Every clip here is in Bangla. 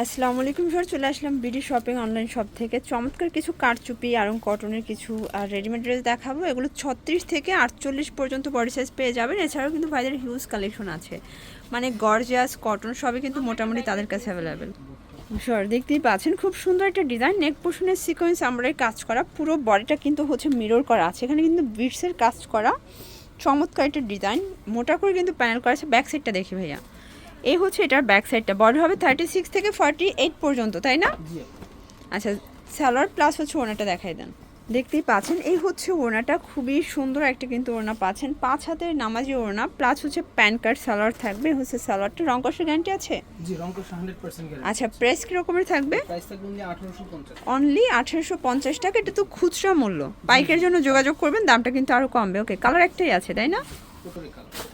আসসালামু আলাইকুম স্যার চলে আসলাম বিডি শপিং অনলাইন শপ থেকে। চমৎকার কিছু কারচুপি, আর কটনের কিছু, আর রেডিমেড ড্রেস দেখাবো। এগুলো ছত্রিশ থেকে আটচল্লিশ পর্যন্ত বডি সাইজ পেয়ে যাবেন। এছাড়াও কিন্তু ভাইদের হিউজ কালেকশন আছে। মানে গর্জিয়াস কটন সবই কিন্তু মোটামুটি তাদের কাছে অ্যাভেলেবেল স্যার দেখতেই পাচ্ছেন, খুব সুন্দর একটা ডিজাইন নেক পোর্শনের সিকোয়েন্স আমরা কাজ করা। পুরো বডিটা কিন্তু হচ্ছে মিরর করা আছে। এখানে কিন্তু বিটসের কাজ করা। চমৎকার একটা ডিজাইন মোটা করে কিন্তু প্যানেল করা আছে। ব্যাক সাইডটা দেখি ভাইয়া। এই হচ্ছে এটার ব্যাক সাইডটা বডি হবে থার্টি সিক্স থেকে ফর্টি এইট পর্যন্ত তাই না? আচ্ছা সালোয়ার প্লাস হচ্ছে ওনাটা দেখাই দেন। দেখতেই পাচ্ছেন এই হচ্ছে ওড়নাটা খুবই সুন্দর একটা কিন্তু ওড়না পাচ্ছেন। পাঁচ হাতের নামাজি ওড়না প্লাস হচ্ছে প্যান কার্ড সালোয়ার থাকবে হচ্ছে সালোয়ারটা রং কষের গ্যারান্টি আছে? জি রংকশ 100% গ্যারান্টি আচ্ছা প্রাইস কি রকমের থাকবে? প্রাইস থাকবে অনলি 1850 অনলি আঠেরোশো পঞ্চাশ টাকা এটা তো খুচরা মূল্য। বাইকের জন্য যোগাযোগ করবেন দামটা কিন্তু আরও কমবে। ওকে কালার একটাই আছে তাই না? কালার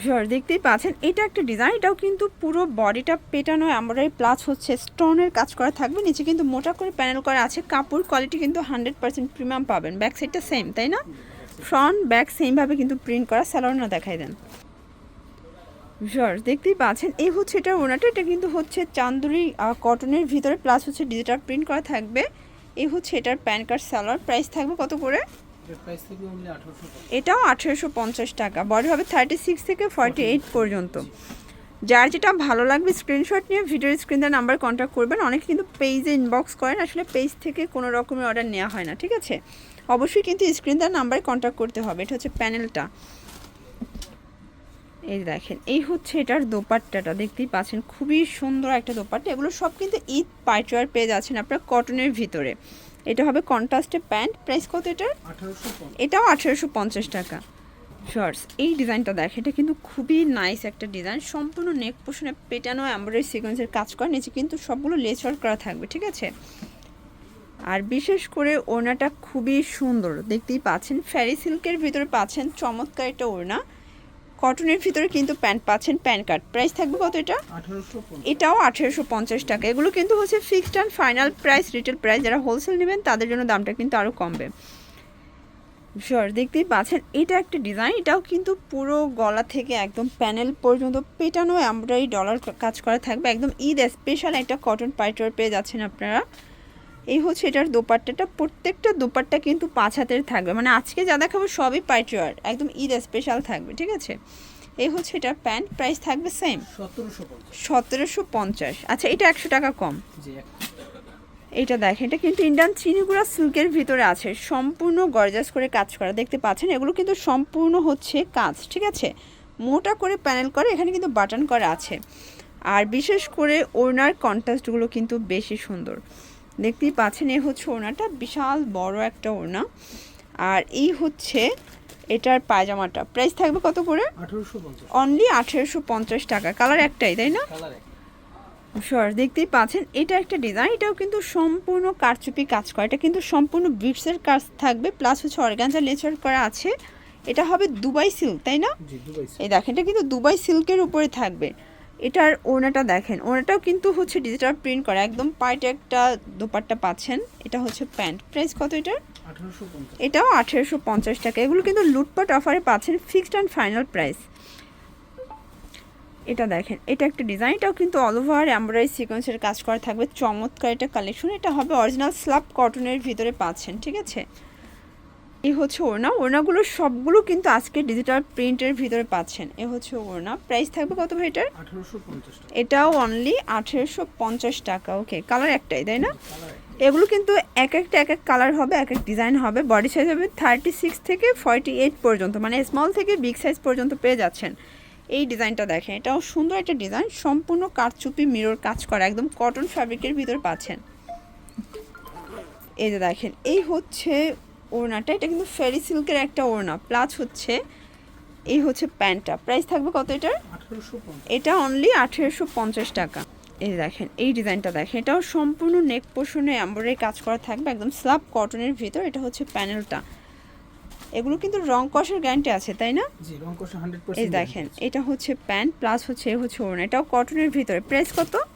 ভিউয়ার দেখতেই পাচ্ছেন, এটা একটা ডিজাইন এটাও কিন্তু পুরো বডিটা পেটানো এমব্রয়ডারি প্লাস হচ্ছে স্টোনের কাজ করা থাকবে, নিচে কিন্তু মোটা করে প্যানেল করা আছে, কাপড় কোয়ালিটি কিন্তু হান্ড্রেড পার্সেন্ট প্রিমিয়াম পাবেন ব্যাক সাইডটা সেম তাই না? ফ্রন্ট ব্যাক সেমভাবে কিন্তু প্রিন্ট করা স্যালোনা দেখাই দেন। ভিউয়ার দেখতেই পাচ্ছেন, এই হচ্ছে এটা ওনাটা, এটা কিন্তু হচ্ছে চান্দুরি কটনের ভিতরে প্লাস হচ্ছে ডিজিটাল প্রিন্ট করা থাকবে, এই হচ্ছে এটার প্যান কার্ড স্যালোয়ার প্রাইস থাকবে কত করে? এর প্রাইস থাকবে অনলি 1850 এটাও আঠেরোশো পঞ্চাশ টাকা। বডি হবে থার্টি সিক্স থেকে ফর্টি এইট পর্যন্ত। যার যেটা ভালো লাগবে স্ক্রিনশট নিয়ে ভিডিওর স্ক্রিনের নাম্বার কন্ট্যাক্ট করবেন। অনেকে কিন্তু পেজে ইনবক্স করেন আসলে পেজ থেকে কোনো রকমের অর্ডার নেওয়া হয় না ঠিক আছে? অবশ্যই কিন্তু স্ক্রিনটার নাম্বারে কন্ট্যাক্ট করতে হবে। এটা হচ্ছে প্যানেলটা এই দেখেন এই হচ্ছে এটার দোপাট্টাটা। দেখতেই পাচ্ছেন খুবই সুন্দর একটা দোপাট্টা। এগুলো সব কিন্তু ঈদ পাইচওয়ার পেয়ে যাচ্ছেন আপনার কটনের ভিতরে। এটা হবে কন্ট্রাস্টে প্যান্ট। প্রাইস কত এটার? এটাও আঠেরোশো পঞ্চাশ টাকা। শর্টস এই ডিজাইনটা দেখ এটা কিন্তু খুবই নাইস একটা ডিজাইন। সম্পূর্ণ নেক পোষণে পেটানো এমব্রয়ডারি সিকোয়েন্সের কাজ করা। নিচে কিন্তু সবগুলো লেস ওয়ার্ক করা থাকবে ঠিক আছে? আর বিশেষ করে ওড়নাটা খুবই সুন্দর। দেখতেই পাচ্ছেন ফ্যারি সিল্কের ভিতরে পাচ্ছেন চমৎকার একটা ওড়না। কটনের ভিতরে কিন্তু প্যান্ট পাচ্ছেন প্যান কার্ড। প্রাইস থাকবে কত এটা? এটাও আঠেরোশো পঞ্চাশ টাকা। এগুলো কিন্তু হচ্ছে fixed and final price retail price যারা হোলসেল নেবেন তাদের জন্য দামটা কিন্তু আরও কমবে। শিওর দেখতেই পাচ্ছেন এটা একটা ডিজাইন এটাও কিন্তু পুরো গলা থেকে একদম প্যানেল পর্যন্ত পেটানো। এমব্রয়ডারি ডলার কাজ করা থাকবে। একদম ঈদ স্পেশাল একটা কটন পাইটার পেয়ে যাচ্ছেন আপনারা। এই হচ্ছে এটার দোপাট্টাটা। প্রত্যেকটা দোপাট্টা কিন্তু পাঁচ হাতের থাকবে। মানে আজকে যা দেখাবো সবই পাইটার একদম ঈদ স্পেশাল থাকবে ঠিক আছে? এই হচ্ছে এটার প্যান্ট প্রাইস থাকবে সেম 1750 সতেরোশো পঞ্চাশ। আচ্ছা এটা একশো টাকা কম। এটা দেখেন এটা কিন্তু ইন্ডিয়ান চিনিগুড়া সিল্কের ভিতরে আছে। সম্পূর্ণ গর্জাস করে কাজ করা। দেখতে পাচ্ছেন এগুলো কিন্তু সম্পূর্ণ হচ্ছে কাজ ঠিক আছে? মোটা করে প্যানেল করে এখানে কিন্তু বাটন করা আছে। আর বিশেষ করে ওড়নার কন্ট্রাস্টগুলো কিন্তু বেশি সুন্দর। দেখতেই পাচ্ছেন এ হচ্ছে ওড়নাটা বিশাল বড় একটা ওড়না। আর এই হচ্ছে এটার পায়জামাটা। প্রাইস থাকবে কত করে অনলি আঠেরোশো পঞ্চাশ টাকা। কালার একটাই তাই না? শর দেখতেই পাচ্ছেন এটা একটা ডিজাইন এটাও কিন্তু সম্পূর্ণ কারচুপি কাজ করা। এটা কিন্তু সম্পূর্ণ বিটসের কাজ থাকবে প্লাস হচ্ছে অর্গানজা লেচার করা আছে। এটা হবে দুবাই সিল্ক তাই না? এই দেখেন এটা কিন্তু দুবাই সিল্কের উপরে থাকবে। এটার ওনাটা দেখেন। ওনাটাও কিন্তু হচ্ছে ডিজিটাল প্রিন্ট করা একদম পাইটে একটা দোপাট্টা পাচ্ছেন। এটা হচ্ছে প্যান্ট। প্রাইস কত এটার? 1850 এটাও আঠেরোশো পঞ্চাশ টাকা। এগুলো কিন্তু লুটপাট অফারে পাচ্ছেন ফিক্সড অ্যান্ড ফাইনাল প্রাইস এটা দেখেন এটা একটা ডিজাইন এটাও কিন্তু অল ওভার এমব্রয়ডারি সিকোয়েন্সের কাজ করা থাকবে। চমৎকার এটা কালেকশন এটা হবে অরিজিনাল স্লাব কটনের ভিতরে পাচ্ছেন ঠিক আছে? এই হচ্ছে ওড়না। ওড়নাগুলো সবগুলো কিন্তু আজকে ডিজিটাল প্রিন্টের ভিতরে পাচ্ছেন। এ হচ্ছে ওড়না। প্রাইস থাকবে কত ভাই এটার? এটাও অনলি আঠেরোশো পঞ্চাশ টাকা ওকে কালার একটাই তাই না? এগুলো কিন্তু এক একটা এক এক কালার হবে এক এক ডিজাইন হবে। বডি সাইজ হবে থার্টি সিক্স থেকে ফর্টি এইট পর্যন্ত মানে স্মল থেকে বিগ সাইজ পর্যন্ত পেয়ে যাচ্ছেন। এই ডিজাইনটা দেখেন এটাও সুন্দর একটা ডিজাইন সম্পূর্ণ কারচুপি মিরর কাজ করা একদম কটন ফ্যাব্রিকের ভিতর পাচ্ছেন। এই যে দেখেন এই হচ্ছে ওড়নাটা এটা কিন্তু ফেরি সিল্কের একটা ওড়না। প্লাস হচ্ছে এই হচ্ছে প্যান্টটা। প্রাইস থাকবে কত এটার? এটা অনলি আঠেরোশো পঞ্চাশ টাকা। এই দেখেন এই ডিজাইনটা দেখেন। এটাও সম্পূর্ণ নেক পোষণে এম্বয়ডারি কাজ করা থাকবে একদম স্লাব কটনের ভিতর। এটা হচ্ছে প্যানেলটা এগুলো কিন্তু রং কষের গ্যারান্টি আছে তাই না? জি রংকশ 100% এই দেখেন এটা হচ্ছে প্যান্ট প্লাস হচ্ছে এ হচ্ছে ওড়না। এটাও কটনের ভিতরে। প্রাইস কত? অনলি 1750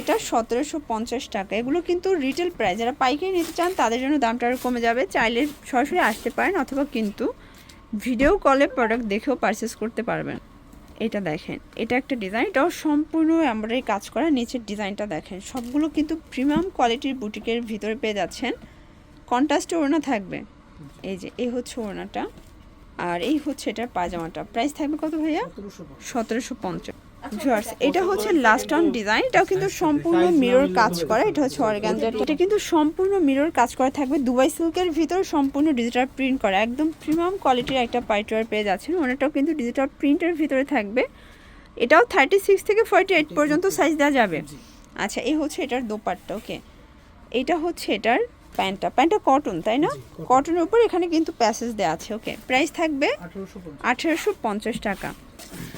এটা সতেরোশো পঞ্চাশ টাকা। এগুলো কিন্তু রিটেল প্রাইস যারা পাইকারি নিতে চান তাদের জন্য দামটা আরও কমে যাবে। চাইলে সরাসরি আসতে পারেন অথবা কিন্তু ভিডিও কলে প্রোডাক্ট দেখেও পারচেস করতে পারবেন। এটা দেখেন এটা একটা ডিজাইন এটাও সম্পূর্ণ এমব্রয়ডারি কাজ করা। নিচের ডিজাইনটা দেখেন। সবগুলো কিন্তু প্রিমিয়াম কোয়ালিটির বুটিকের ভিতরে পেয়ে যাচ্ছেন। কন্ট্রাস্টে ওড়না থাকবে। এই যে এই হচ্ছে ওড়নাটা। আর এই হচ্ছে এটার পায়জামাটা। প্রাইস থাকবে কত ভাইয়া? সতেরোশো পঞ্চাশ। সতেরোশো পঞ্চাশ। ভিউয়ার্স এটা হচ্ছে লাস্ট অন ডিজাইন এটাও কিন্তু সম্পূর্ণ মিরর কাজ করা এটা হচ্ছে অর্গানজার এটা কিন্তু সম্পূর্ণ মিরর কাজ করা থাকবে দুবাই সিল্কের ভিতর সম্পূর্ণ ডিজিটাল প্রিন্ট করা। একদম প্রিমিয়াম কোয়ালিটির একটা পাইটওয়ার পেয়ে যাচ্ছেন ওনাটাও কিন্তু ডিজিটাল প্রিন্টের ভিতরে থাকবে। এটাও থার্টি সিক্স থেকে ফর্টি এইট পর্যন্ত সাইজ দেওয়া যাবে। আচ্ছা এই হচ্ছে এটার দোপাট্টা ওকে এটা হচ্ছে এটার প্যান্টটা প্যান্টটা কটন তাই না? কটনের উপর এখানে কিন্তু প্যাসেজ দেওয়া আছে ওকে প্রাইস থাকবে আঠারোশো পঞ্চাশ। টাকা।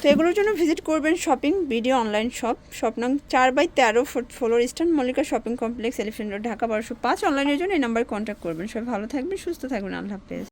তো এগুলোর জন্য ভিজিট করবেন shopping video online shop shop নাম চার বাই তেরো floor Eastern Mallika Shopping Complex Elephant Road Dhaka বারোশো পাঁচ। অনলাইনের জন্য এই নাম্বারে কন্ট্যাক্ট করবেন। সবাই ভালো থাকবেন সুস্থ থাকবেন। আল্লাহ হাফেজ।